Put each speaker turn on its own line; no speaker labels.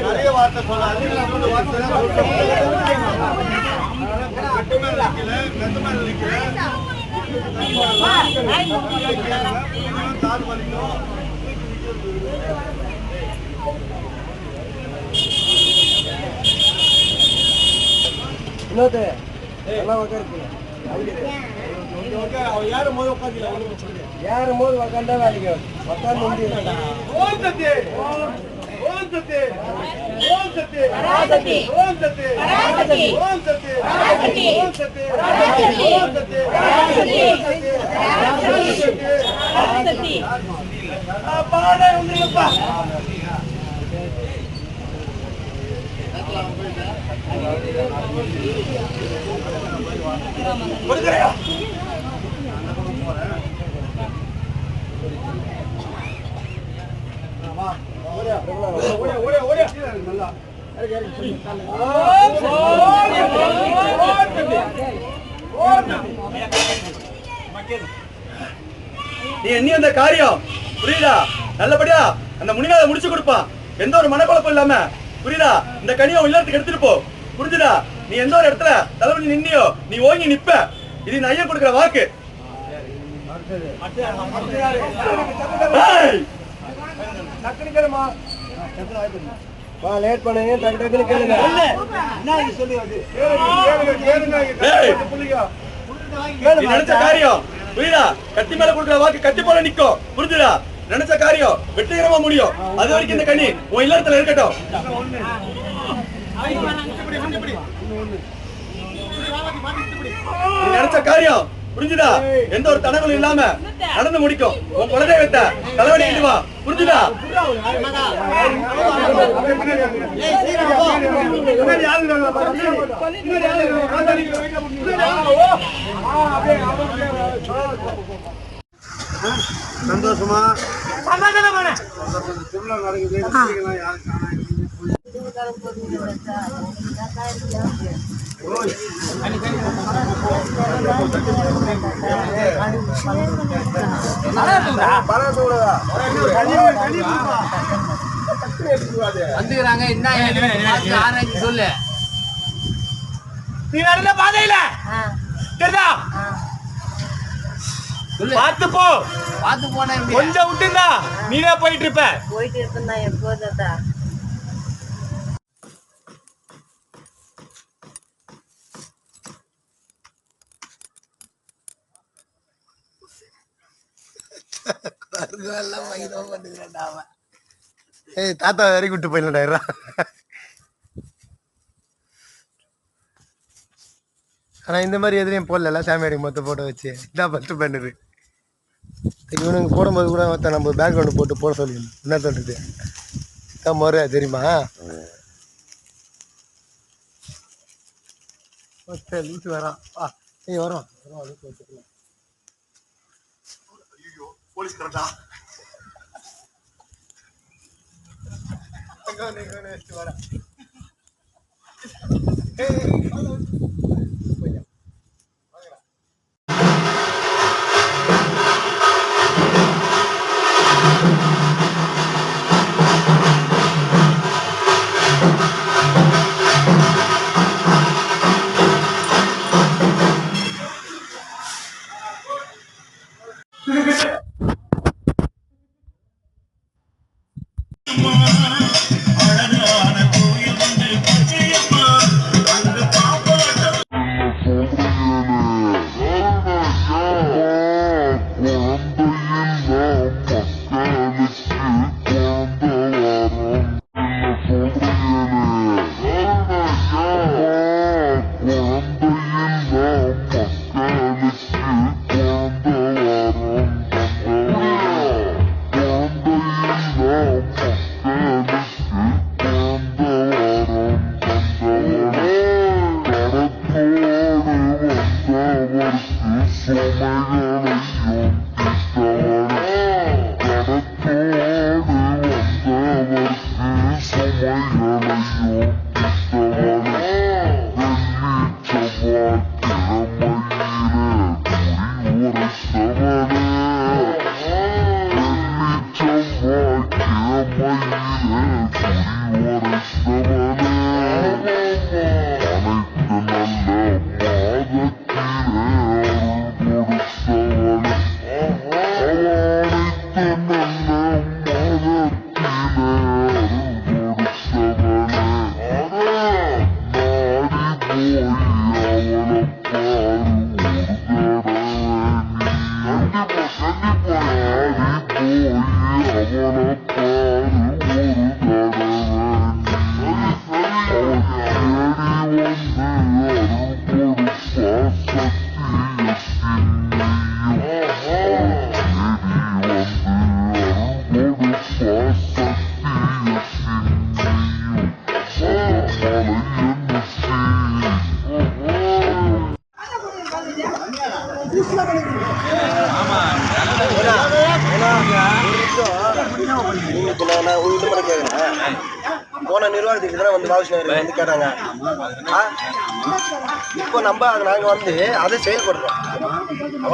நிறைய வார்த்தை சொல்லாது மூணு வார்த்தை
இன்னொரு எல்லாம் உட்காருக்கு
யாரும் போது உட்காந்து
யாரும் போது உட்காந்தா வேலைக்கு? உட்காந்து முடியும்
ஓம் சக்தி ஓம் சக்தி ஓம்
பராசக்தி.
ஓம் சக்தி
நீ எண்ணி அந்த காரியம் புரியுதா? நல்லபடியா அந்த முனிநாத முடிச்சு கொடுப்பான் எந்த ஒரு மனக்குழப்பம் இல்லாம. புரியுதா? இந்த கனியை இல்லத்துக்கு எடுத்துட்டு போ. புரிஞ்சுதா? நீ எந்த ஒரு இடத்துல தலைவலி நின்னியோ நீ ஓங்கி நிப்ப. இது நான் ஐயன் கொடுக்குற வாக்கு. ஏய்!
வா லேட் பண்ணுங்க டக்கு டக்குன்னு கேளுங்க
ஏய்! நீ நினைச்ச காரியம். புரியுதா? கத்தி மேல கொடுக்குற வாக்கு கத்தி போல நிக்கும். புரிஞ்சுதா? நினைச்ச காரியம் வெற்றிகரமா முடியும். அது வரைக்கும் இந்த கனி உன் இல்லத்துல இருக்கட்டும். நினைச்ச காரியம் புரிஞ்சுதா? எந்த ஒரு தடங்களும் இல்லாம நடந்து முடிக்கும். உன் குலதெய்வத்தை தலைவலி வா. புரிஞ்சுதா?
சந்தோஷமா? சந்தோஷம். திருவிழா நடக்குது. காணாம
வந்துக்கிறாங்க. என்ன ஆராய்ச்சி சொல்லு.
நீ நடந்த பாதையில? தெரியுதா
சொல்லு.
பார்த்து போ.
பார்த்து போனா?
கொஞ்சம் விட்டுருந்தா. நீனே போயிட்டு இருப்ப.
போயிட்டு இருந்தா எப்போதா
ஏய் தாத்தா வரைக்கும் விட்டு போயிடலாடா ஆனா இந்த மாதிரி எதுலையும் போடல சாமி அடிக்கு மொத்த போட்டோ வச்சு. இதான் ஃபர்ஸ்ட் பண்ணுது இவனுக்கு போடும்போது கூட மொத்த நம்ம பேக்ரவுண்ட் போட்டு போட சொல்லிடணும் என்ன சொல்றது? இதான் முறையா தெரியுமா? லூசு வரான். ஆ ஏய் வரோம் வரோம் போலீஸ் கரெக்டா வரேன்
அழகான கோயில்
இப்ப நான் நான் உங்ககிட்ட மட்டும் கேட்குறேன் போன நிர்வாகத்துக்கு தான் வந்து பாபுஷ் நகர் வந்து கேட்டாங்க. இப்போ நம்ம அதை வந்து அதை செயல்படுறோம்.